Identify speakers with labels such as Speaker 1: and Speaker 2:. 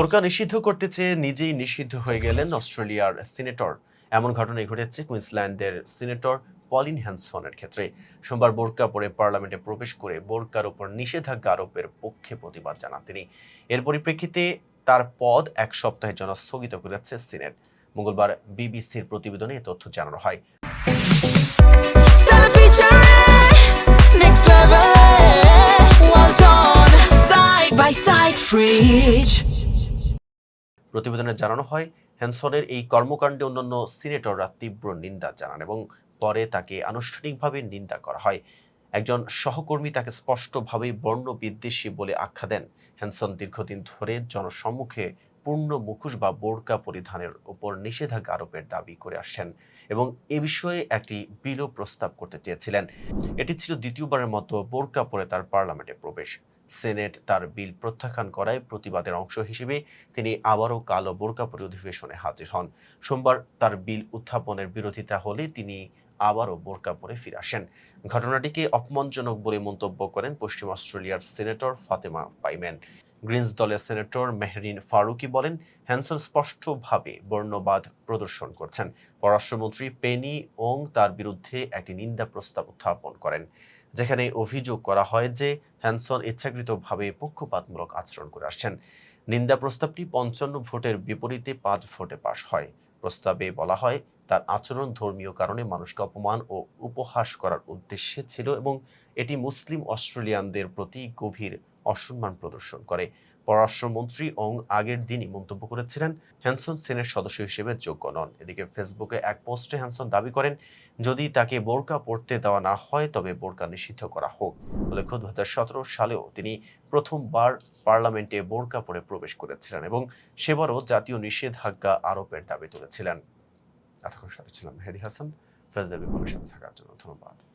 Speaker 1: বোরকা নিষিদ্ধ করতে চেয়ে নিজেই নিষিদ্ধ হয়ে গেলেন অস্ট্রেলিয়ার সিনেটর এমন ঘটনাই ঘটেছে কুইন্সল্যান্ডের সিনেটর পলিন হ্যানসনের ক্ষেত্রে সোমবার বোরকা পরে পার্লামেন্টে প্রবেশ করে বোরকার উপর নিষেধাজ্ঞা আরোপের পক্ষে প্রতিবাদ জানান তিনি এর পরিপ্রেক্ষিতে তার পদ এক সপ্তাহের জন্য স্থগিত করেছে সিনেট মঙ্গলবার বিবিসির প্রতিবেদনে এ তথ্য জানানো হয়
Speaker 2: next level. Well done, side by side, fridge.
Speaker 1: প্রতিবেদনে জানানো হয়, হ্যানসনের এই কর্মকাণ্ডে অন্যান্য সিনেটররা তীব্র নিন্দা জানান এবং পরে তাকে আনুষ্ঠানিকভাবে নিন্দা করা হয়। একজন সহকর্মী তাকে স্পষ্টভাবেই বর্ণ বিদ্বেষী বলে আখ্যা দেন। হ্যানসন দীর্ঘদিন ধরে জনসম্মুখে পূর্ণ মুখোশ বা বোরকা পরিধানের উপর নিষেধাজ্ঞা আরোপের দাবি করে আসছেন এবং এ বিষয়ে একটি বিলও প্রস্তাব করতে চেয়েছিলেন। এটি ছিল দ্বিতীয়বারের মতো বোরকা পরে তার পার্লামেন্টে প্রবেশ। সেনেট তার বিল প্রত্যাখ্যান করায় প্রতিবাদের অংশ হিসেবে তিনি আবারও কালো বোরকা পরে অধিবেশনে হাজির হন। সোমবার তার বিল উত্থাপনের বিরোধিতা হলে তিনি আবারও বোরকা পরে ফিরে আসেন। ঘটনাটিকে অপমানজনক বলে মন্তব্য করেন পশ্চিম অস্ট্রেলিয়ার সিনেটর ফাতেমা পাইম্যান গ্রিনস দলের সেনেটর মেহরিন ফারুকি বলেন হ্যানসন স্পষ্টভাবে বর্ণবাদ প্রদর্শন করছেন। পররাষ্ট্রমন্ত্রী পেনি ওং তার বিরুদ্ধে একটি নিন্দা প্রস্তাব উত্থাপন করেন, যেখানে অভিযোগ করা হয় যে হ্যানসন ইচ্ছাকৃতভাবে পক্ষপাতমূলক আচরণ করে আসছেন। নিন্দা প্রস্তাবটি পঞ্চান্ন ভোটের বিপরীতে পাঁচ ভোটে পাশ হয়। প্রস্তাবে বলা হয়, তার আচরণ ধর্মীয় কারণে মানুষকে অপমান ও উপহাস করার উদ্দেশ্যে ছিল এবং এটি মুসলিম অস্ট্রেলিয়ানদের প্রতি গভীর অসম্মান প্রদর্শন করে। পররাষ্ট্রমন্ত্রী ওং আগের দিনই মন্তব্য করেছিলেন, হ্যানসন সেনের সদস্য হিসেবে যোগ্য নন। এদিকে ফেসবুকে এক পোস্টে হ্যানসন দাবি করেন, যদি তাকে বোরকা পড়তে দেওয়া না হয়, তবে বোরকা নিষিদ্ধ করা হোক। উল্লেখ্য দু সালেও তিনি প্রথমবার পার্লামেন্টে বোরকা পরে প্রবেশ করেছিলেন এবং সেবারও জাতীয় নিষেধাজ্ঞা আরোপের দাবি তুলেছিলেন। এতক্ষণ সাথে ছিলাম মেহেদি হাসান। ফেজদা সাথে থাকার জন্য ধন্যবাদ।